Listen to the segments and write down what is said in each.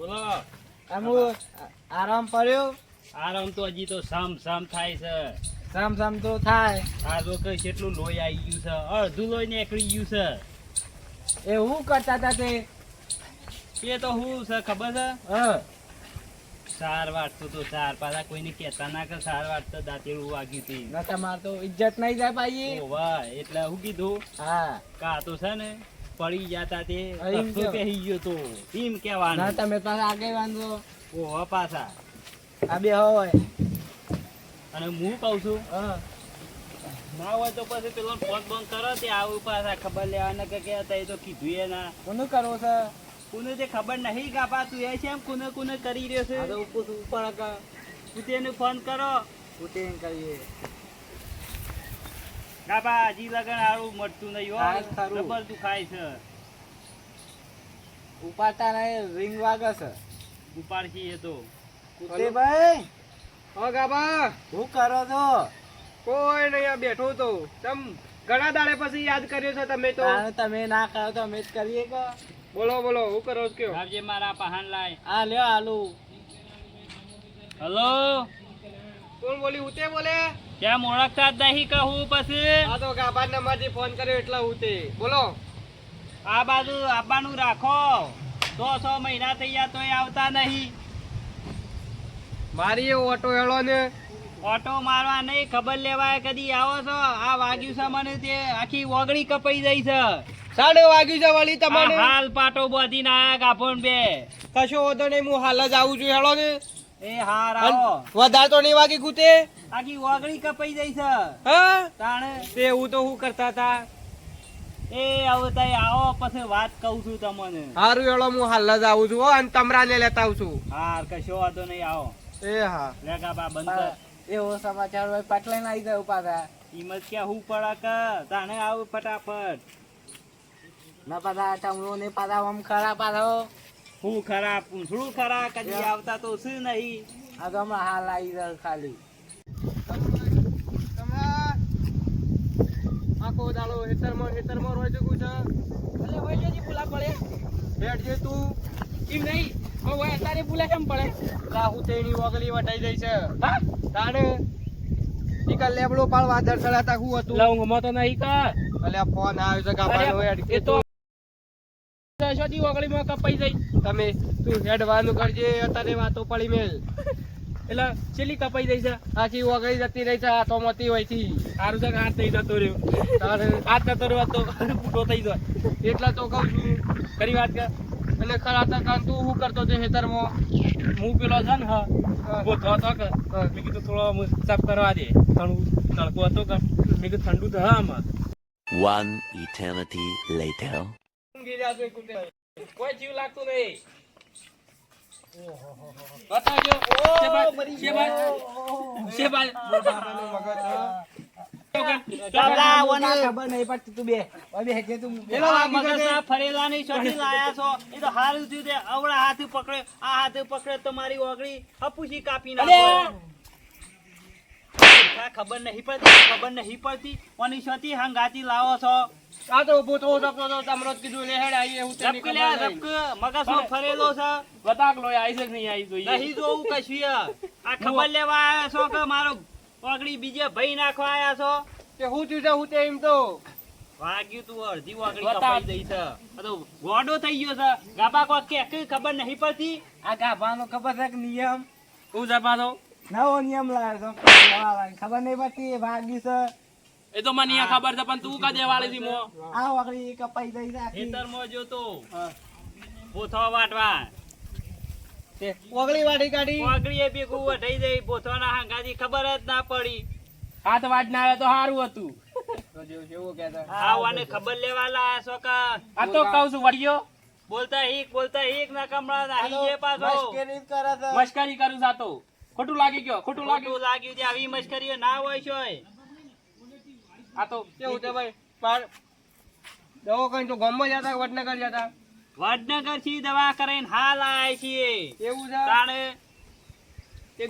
બોલો. અમુ આરામ પડ્યો? આરામ તો હજી તો સામ સામ થાય છે. સામ સામ તો થાય. આ લોકો કેટલું લોહી આવી ગયું છે. અડધું લોહી નીકળી ગયું છે. એ હું કરતા હતા તે? એ તો હું છે ખબર છે? હા. સાર વાટતો તો સાર પાછા કોઈને કહેતા ના કે સાર વાટતો દાંતેડું વાગ્યું હતી ન તમારે તો ઇજ્જત નહીં જાય ભાઈ એટલે હું કીધું હા. કા તો છે ને પડી જતા તે હા, એમ રસ્તો કેમ? પહેરી ગયો તો? એમ ના તમે પાછા આગે વાંધો ઓહો પાછા. આ બે હોય. અને હું કહું છું ના હોય તો પછી પેલો ફોન બંધ કરો તે આવું પાછા ખબર લેવાના કે કે હતા એ તો કીધું એ ના. કોનું કરવો છે? કોને તે ખબર નહીં કાપા તું એ છે એમ કોને કોને કરી રહ્યો છે? ઉપર ઉપર કા તેને ફોન કરો. ઉઠીને કરીએ. કાપા હજી લગન હારું મળતું નહીં હોય હા, ખરું. તું ખાય છે. ઉપાડતા નહીં રિંગ વાગે છે. ઉપાડશી એ તો. ભાઈ હા ગાબા શું કરો છો? કોઈ નહીં આ બેઠો તો. તમ ઘણા દાડે પછી યાદ કર્યો છે તમે તો. તમે ના કરો તો અમે જ કરીએ કે? બોલો બોલો હું કરો છો કયો? લાવજે મારા પહાન લાય. આ લ્યો આલુ હલો? કોણ બોલી ઉતે બોલે. કેમ ઓળખતા જ નહીં કહું પછી? આ તો ગાબા નંબરથી ફોન કર્યો એટલે હું તે. બોલો. આ બાજુ આવવાનું રાખો. તો છ મહિના થઈ ગયા તોય આવતા નહીં. મારી ઓટો હેળો ને. ઓટો મારવા નહીં ખબર લેવાય કદી આવો છો? આ વાગ્યું છે મને તે આખી ઓગળી કપાઈ જાય છે. સાડે વાગ્યું છે વળી તમારે? હાલ પાટો બાંધીને ના કાપણ બે. કશો વધો નહીં હું હાલ જ આવું છું હેળો ને. એ હાર વધારે તો નહીં વાગી કૂતે આખી વાગણી કપાઈ જાય છે. હા? તાણે તે હું તો હું કરતા હતા એ હવે તઈ આવો પછી વાત કહું છું તમને. હારું એળો હું હાલ જ આવું છું અને અને તમરાને લેતા આવું છું. હાર કશો વાંધો નહીં આવો. એ હા. લે બા બંધ. એવો સમાચાર હોય પટલાઈને આવી જાય પાછા. હિંમત ક્યાં હું પડાક કે તાણે આવું ફટાફટ. ના પાછા તમરો ને પાછા આમ ખરા પાછો હું ખરા પૂંછડું ખરા કદી આવતા તો શું નહીં. આ તો હમણાં હાલ આવી રહ્યો ખાલી. આખો દાડો હેતરમાં હેતરમાં રોય છે? એટલે હોય ભાઈ ભૂલા પડે. બેઠ જે તું. કેમ નહીં હવે હોય અત્યારે ભૂલા કેમ પડે? રાહુ તેની ઓગલી વટાઈ જાય છે હા? તાણે? નીકળ લેબડો પાડવા દર ચડાતા હું હતું? હું તો નહીં કા. એટલે ફોન આવ્યો છે ગાભાનો એ તો. દશોથી ઓગળીમાં કપાઈ જાય? તમે તું હેડવાનું કરજે અત્યારે વાતો પડી મેલ. એટલે ચેલી કપાઈ જાય છે? આખી વગડી જતી રહી છે હાથોમાંથી હોયથી સારું છે હાથ થઈ જતો રહ્યો? તારે હાથ જતો રહ્યો તો ફૂટો થઈ જાય. એટલા તો કહું છું કરી વાત કે? અને ખરા તો કાન તું શું કરતો છે હેતરમાં હું પેલો છે ને હા બોતો હતો કે? મેં કીધું થોડો હું સાફ કરવા દે. ઠંડુ તડકો હતો કે? મેં કીધું ઠંડુ તો હા આમાં. One eternity later. કોઈ જીવ લાગતું નહીં. પકડે આ હાથ પકડે તમારી મારી ઓગળી હપુસી કાપી નાખો. ખબર નહીં પડતી ખબર નહીં પડતી. ઓની શોધી હંગાતી લાવો છો? આ તો ઊભો થવો શકતો તો તમરો કીધું લે હેડ આવીએ હું તેની ઝપકી લે મગજમાં ફરેલો છે? બતાક લો આવી છે નહીં આવી જોઈએ. નહીં જોવું કશું આ ખબર લેવા આવ્યા છો કે મારો પગડી બીજે ભઈ નાખવા આયા છો? કે હું થયું છે હું તે એમ તો. વાગ્યું તું અડધી વાગડી કપાઈ દઈ છે. આ તો ગોડો થઈ ગયો છે. ગાબા કોક કે ખબર નહીં પડતી? આ ગાબાનો ખબર છે કે નિયમ? હું જપાનો નવો નિયમ લાવ્યો છો ખબર નહીં પડતી ભાગી છે. એ તો મને ખબર છે પણ તું કા દેવાળી થી મો? આ વાકડી કપાઈ ગઈ છે મો જો તો. પોથો વાટવા. તે ઓગળી વાટી કાઢી. ઓગળી એ ભેગું વઢાઈ પોથો ના હાંગાજી ખબર જ ના પડી. હાથ વાટ ના આવે તો સારું હતું. તો આવાને ખબર લેવા લાયા છો કા આ તો કહું છું બોલતા હીક બોલતા હીક ના કમળા પાછો. મશ્કરી કરે છે. મસ્કરી કરું જાતો ખોટું લાગી ગયો ખોટું લાગ્યું લાગ્યું છે આવી મશ્કરીઓ ના હોય છો આ તો કેવું છે ભાઈ? પાર દવો કઈ તો ગામમાં જતા વડનગર જતા વડનગરથી દવા કરીને હાલ આયા છીએ. એવું છે? તાણે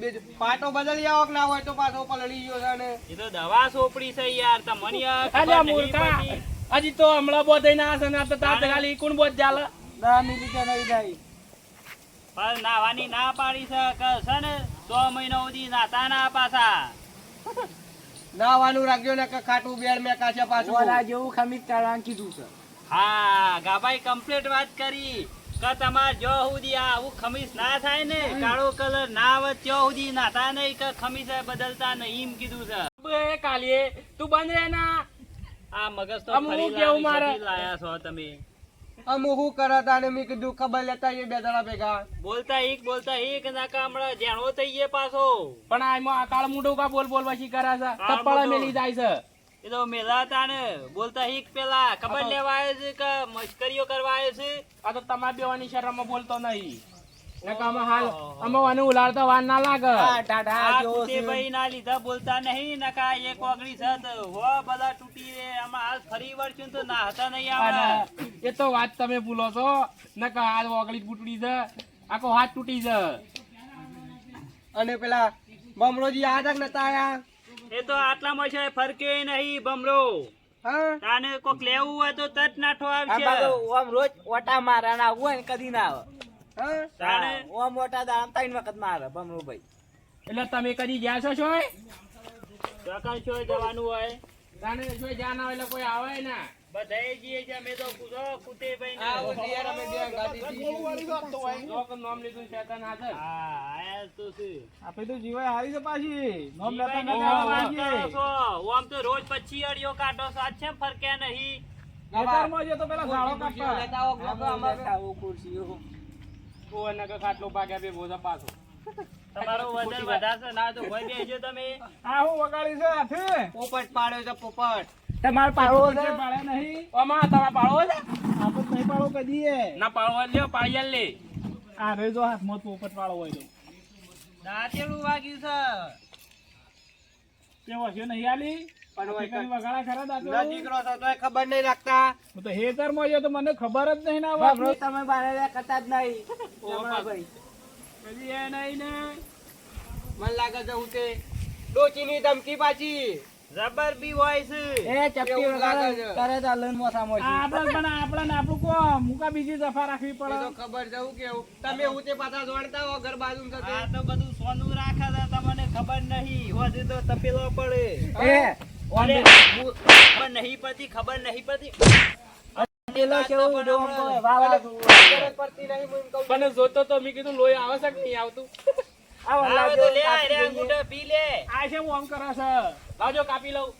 બીજું પાટો બદલી આવો ના હોય તો પાછો પલળી ગયો છે ને? એ તો દવા સોપડી છે યાર તમને અલ્યા મૂર્ખા. હજી તો હમણાં બોધ ના હશે ને તો તાત ખાલી કોણ બોધ નહીં જાય. પણ નાવાની ના પાડી છે છે ને સો મહિનો સુધી નાતા ના પાછા. નાવાનું રાખજો ને કે ખાટું બેડ મેં કાશે પાછું. ઓલા જેવું ખમીત કાઢવાનું કીધું છે. હા ગાભાઈ કમ્પ્લીટ વાત કરી કે તમાર જો સુધી આ આવું ખમીસ ના થાય ને કાળો કલર ના આવે ત્યાં સુધી નાતા નહીં કે ખમીસ બદલતા નહીં એમ કીધું છે. બે કાલીએ તું બંધ રહે ના આ મગજ તો ફરી લાવી લાયા છો તમે. અમુ હું કરતા ને મેં કીધું ખબર લેતા એ બે જણા ભેગા. બોલતા એક બોલતા એક ના કામડા જાણો થઈ ગયે પાછો. પણ આ એમાં આ કાળ મુંડો કા બોલ બોલ પછી કરે છે? તપડા મેલી જાય છે. એ તો મેલાતા ને બોલતા હિક પેલા ખબર લેવા આવ્યો છે કે મશ્કરીઓ કરવા આવ્યો છે? આ તો તમારે બેવાની શરમમાં બોલતો નહીં. આમાં હાલ આમાં wane વાર ના લાગે. કુટેભાઈ ના લીધા બોલતા નહીં. નકા એક ઓગળી છે તો હો બધા તૂટી રે. આમાં હાલ ફરી વળશું તો ના હતા નહીં આવડે એ તો વાત તમે ભૂલો છો. નકર હાથ ઓગળી તૂટી છે. આખો હાથ તૂટી છે. અને પેલા બમરોજી આ તક નતા આયા એ તો આટલામાં છે ફરકે નહીં બમરો તાને કોક લેવું હોય તો તરત નાઠો આ આવશે. બાજુ ઓમ રોજ ઓટા મારાના આવું હોય ને કદી ના આવે. તાને ઓમ ઓટા દાડા ત્રણ વખત મારે બમરુભાઈ એટલે તમે કદી ગયા છો છોય કાકા છો જવાનું હોય. તાને શોય જ્યાં ના હોય એટલે કોઈ આવે ના. બધાએ અમે તો પૂછો કુટેભાઈ ને. આ યાર અમે બે ગાડી લોક નામ લીધું શેતાન હાજર. હા આયા તો છે. આપણે તો જીવાય હારી છે પાછી. નોમ લેતા નહીં, આવીએ. કરો આમ તો રોજ પછી અડિયો કાઢો છો. છે ફરકે નહીં. જે તો પેલા ઝાડો કાપવા. લેતા આવો, અમારે. આવો ખાટલો પાક્યા બે બોધા પાછો. તમારો વજન વધારશે ના તો ભોય બેસજો તમે. આ હું વગાડી છે હાથે? પોપટ પાડ્યો છે પોપટ. તમારે પાડવો છે? છે પાડે નહીં. ઓમાં તમારે પાડવો છે? આપણે નહીં પાડો કદી એ. ના પાડવો લ્યો પાડી લે. આ રે જો હાથમાં પોપટ પાડો હોય તો. દાંતેલું વાગ્યું છે. તે વસ્યો નહીં આલી? પણ હોય ઠેકાણી વગાડા ખરા દાંતો ના દીકરો છો તોય ખબર નહીં રાખતા. હું તો તો મને ખબર જ નહીં ના તમે બારે કરતા જ નહીં. કદી એ નહીં ને. મને લાગે છે હું તે ડોચીની ધમકી પાછી. જબર બી હોય છે. એ ચપટી લાગે વગાડે તો લઈને મોસામાં આ આપણે પણ આપણને આપણું કોમ. મુકા બીજી દફા રાખવી એ તો ખબર છે હું તમે હું તે પાછા જોડતા હો ઘર બાજુ આ તો બધું સોનું રાખે છે તમને ખબર નહીં. હોજે તો તપેલો પડે. એ ઓલે ખબર નહીં પડતી ખબર નહીં પડતી. પેલો કેવું ડોમ વાવા પડતી નહીં હું કહું પણ જોતો તો મી કીધું લોહી આવે છે કે નહીં આવતું? આવો તો લે આ રે. અંગૂઠો પી લે. આ છે હું આમ કરે છે. લાવજો કાપી લઉં.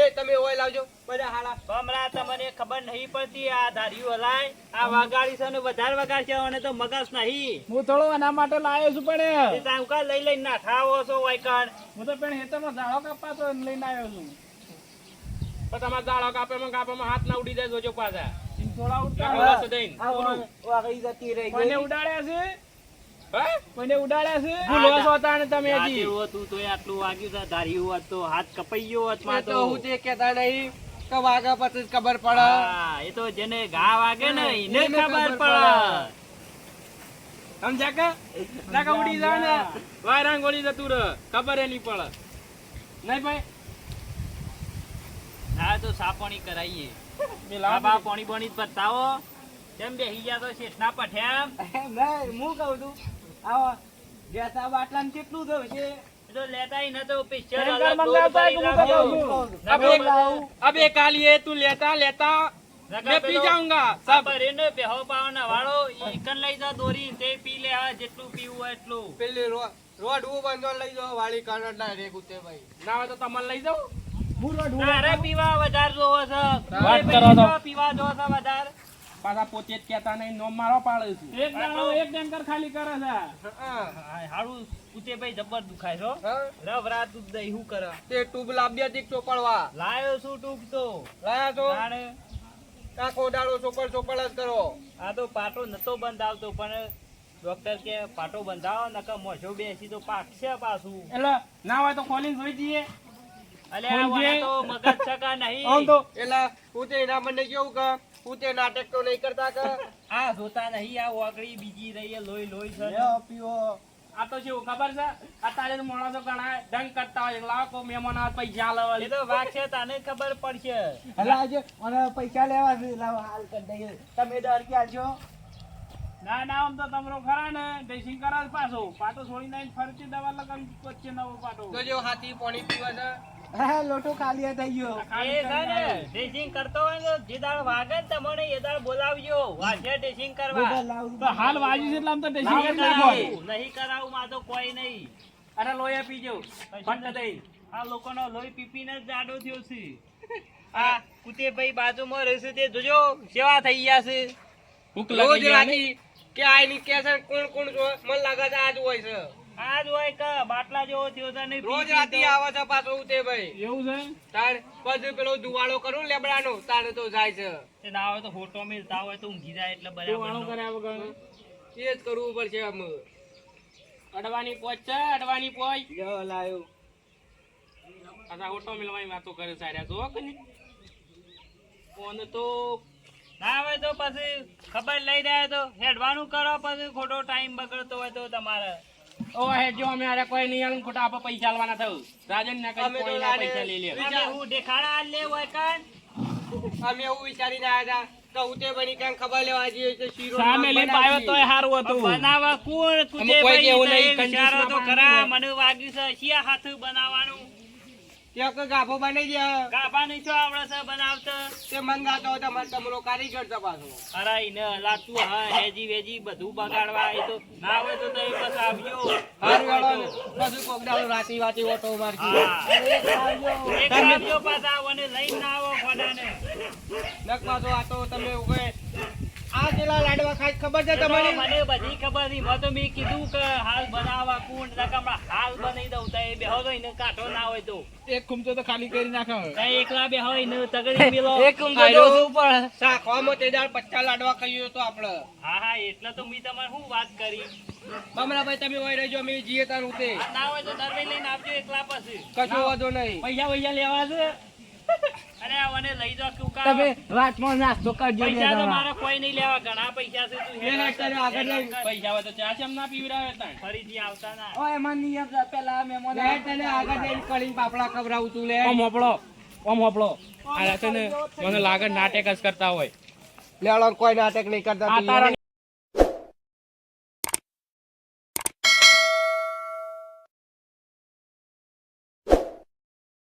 એ તમે ઓય લાવજો. બધા હાલા ભમરા તમને ખબર નહીં પડતી આ ધાર્યું હલાય. આ વાગાડી છે ને વધારે વગાડશે અને તો મગજ નહીં. હું થોડો એના માટે લાવ્યો છું એ. પણ તાંકા લઈ લઈને ના ખાવો છો વાયકણ? હું તો પણ હેતરમાં ઝાડો કાપવા તો લઈને આવ્યો છું. પણ તમારે દાડો કાપેમાં કાપેમાં હાથ ના ઉડી જાય જોજો પાછા. થોડા ઉડતા બોલો છો દઈને. આ વા- વાગડી જતી રહી કોઈને ઉડાડ્યા છે? હે? ઉડાડ્યા છે? ભૂલો છો તાણે તમે હજી. એવું હતું આટલું વાગ્યું છે ધાર્યું હોત તો હાથ કપાઈ ગયો હોતમાં તો તો હું તે કહેતા નહીં કે વાગા પછી ખબર પડે. એ તો જેને ઘા વાગે ને એને ખબર પડે. સમજ્યા કે? ઉડી જાય ને વાયરાંગ ગોળી જતું રહે ખબર એની પડે. નહીં ભાઈ? હા તો સાપણી કરાઈએ. બાબા પાણી બોણી બતાવો કેમ બેહી ગયા તો શેઠના પઠેમ નહીં, હું કહું છું આવો ગેસના બાટલામાં કેટલું થયું છે એ તો લેતાય નતો પિક્ચર ભયંકર અલગ મંગાવતા દૂધ હોય ભરી કે હું રાખો. કહું છું. अब एक अब एक कालिए तू लेता लेता मैं पी जाऊंगा सब સાપર એને બેહો પાવના વાળો ઈકન લઈ જા દોરી તે પી લે હા જેટલું પીવું હોય એટલું પેલી રો- રોડ હું બંધો લઈ જાઓ વાળી કાનડ ના રે કુતે ભાઈ ના હોય તો તમારે લઈ જાઉં હું રોડ હું અરે પીવા વધારે જોવો છે. વાત કરો તો. પીવા જોવો છે વધારે. પાછા પોતે જ કહેતા નહીં નોમ મારો પાડે છું. એક દાડો એક ટેન્કર ખાલી કરે છે. હા હા, હારું. કુતે ભાઈ જબર દુખાય છો રવ રાત દૂધ દહીં શું કરે? તે ટ્યુબ લાવ્યા હતી ચોપડવા. લાયો છું ટૂંક તો. લાયા છો? જાણે દાડો ચોપડ ચોપડ જ કરો. આ તો પાટો નતો બંધાવતો પણ ડોક્ટર કે પાટો બંધાવો નકર મોઢો બેસી તો પાકશે પાછું. એટલે ના હોય તો ખોલીને જોઈ જઈએ. નાટક તો નહીં કરતા કે. આ જોતા નહીં આ ઓગળી બીજી રહી છે, લોહી લોહી છે. પીવો. આ તો શું ખબર છે? અત્યારે તો ઘણા ડંગ કરતા હોય લાખો મહેમાન આવે પૈસા લેવા એ તો વાગશે તને ખબર પડશે. હલા આજે મને પૈસા લેવા છે લાવો હાલ કરી દઈએ. તમે ડર ક્યાં છો? ના ના આમ તો તમરો ખરા ને. ડ્રેસિંગ કરા પાછો. પાટો છોડી આવીને ફરતી દવા લગાવી વચ્ચે નવો પાટો તો જો હાથી પાણી પીવા છે. હા લોટો ખાલી થઈ ગયો એ સર ડ્રેસિંગ કરતો હોય તો જે દાળ વાગે ને તમને એ દાળ બોલાવજો. વાજે ડ્રેસિંગ કરવા. તો હાલ વાજી છે એટલે આમ તો ડ્રેસિંગ નહીં. કરાવું, નહીં કરાવું માં તો કોઈ નહીં. અરે લોહી પીજો ફટ દઈ. આ લોકોનો લોહી પીપીને જ જાડો થયો છે. આ કુતે ભાઈ બાજુમાં રહેશે તે જોજો સેવા થઈ ગયા છે. ભૂખ લાગી કે આઈ ની? કે કોણ કોણ જો મને લાગે આજ હોય છે. આજ હોય કે બાટલા જેવો થયો છે નહીં રોજ રાતી આવે છે પાછો ઉતે ભાઈ. એવું છે? તાર પછી પેલો દુવાળો કરું લેબડાનો તારે તો જાય છે. તે ના હોય તો ફોટો મિલતા હોય તો ઊંઘી જાય એટલે બરાબર વાળું બરાબર કર્યા વગર? એ જ કરવું પડશે આમ. અડવાની પોચ છે અડવાની પોચ. લ્યો લાયો. પાછા ઓટો મિલવાની વાતો કરે સાર્યા જો કે નહીં? ફોન તો ના હોય તો પછી ખબર લઈ રહ્યા તો હેડવાનું કરો પછી ખોટો ટાઈમ બગડતો હોય તો તમારે. અમે આરે કોઈ નહીં આલું ખોટા આપણે પૈસા આલવાના થયું. રાજન ના કઈ તો કોઈ ના પૈસા લઈ લે. હું દેખાડા લે હોય અમે એવું વિચારીને આવ્યા હતા કે ઉતે બની કાંઈ ખબર લેવા જઈએ છે શીરો સામે લઈને આવ્યો તોય સારું હતું. બનાવવા કોણ તો વિચારો તો ખરા મને વાગ્યું છે શિયા હાથ બનાવવાનું. ત્યાં કે ગાભો બનાવી દે ગાભા નહીં શું આવડે છે બનાવતા તે મંગાતો હોય તમારે તમારો કારીગર છે પાછો. અરે ઈને લાતું હા હેજી વેજી બધું બગાડવા એ તો ના હોય તો તઈ બસ આવજો. હારું હેડો બધું કોક રાતી વાતી ઓટો મારજો. એક આવજો એક આવજો પાછા આવો ને લઈને આવો ખોડાને. નક પાછો આ તો તમે કહે આ લાડવા ખબર છે તો મને બધી ખબર હતી મેં તો મેં કીધું કે હાલ બનાવવા કુંડ નકમણા હાલ બનાવી દઉં. તો એ બેહો તો એને કાઢો ના હોય તો. એક ખુમચો તો ખાલી કરી નાખો. એકલા બેહો એને તગડી મિલો એક ઊંધો જોવું પડે શાકવામાં તે દાળ પચાસ લાડવા ખાઈએ તો આપણે. હા હા એટલે તો મેં તમારે શું વાત કરી? બમરાભાઈ તમે હોય રહેજો અમે જીએ તાર ના હોય તો દરવાઈ લઈને આવજો એકલા પછી. કશો વાંધો નહીં. પૈસા પૈસા લેવા છે? અરે મને લઈ જાઓ કુકા રાતમાં નાસ્તો કરજો પૈસા તો મારે કોઈ નહીં લેવા ઘણા પૈસા છે તું એ તારે આગળ લઈ. પૈસા હોય તો ચા ચમ ના પીવરાવે તાણ ફરીથી આવતા ના. ઓ એમાં નિયમ છે પેલા મહેમાન લે તને આગળ લઈ કળી પાપડા ખવડાવું તું લે. ઓ હોપળો ઓ હોપળો. આ છે ને મને લાગે નાટક જ કરતા હોય. લેડો કોઈ નાટક નહીં કરતા તું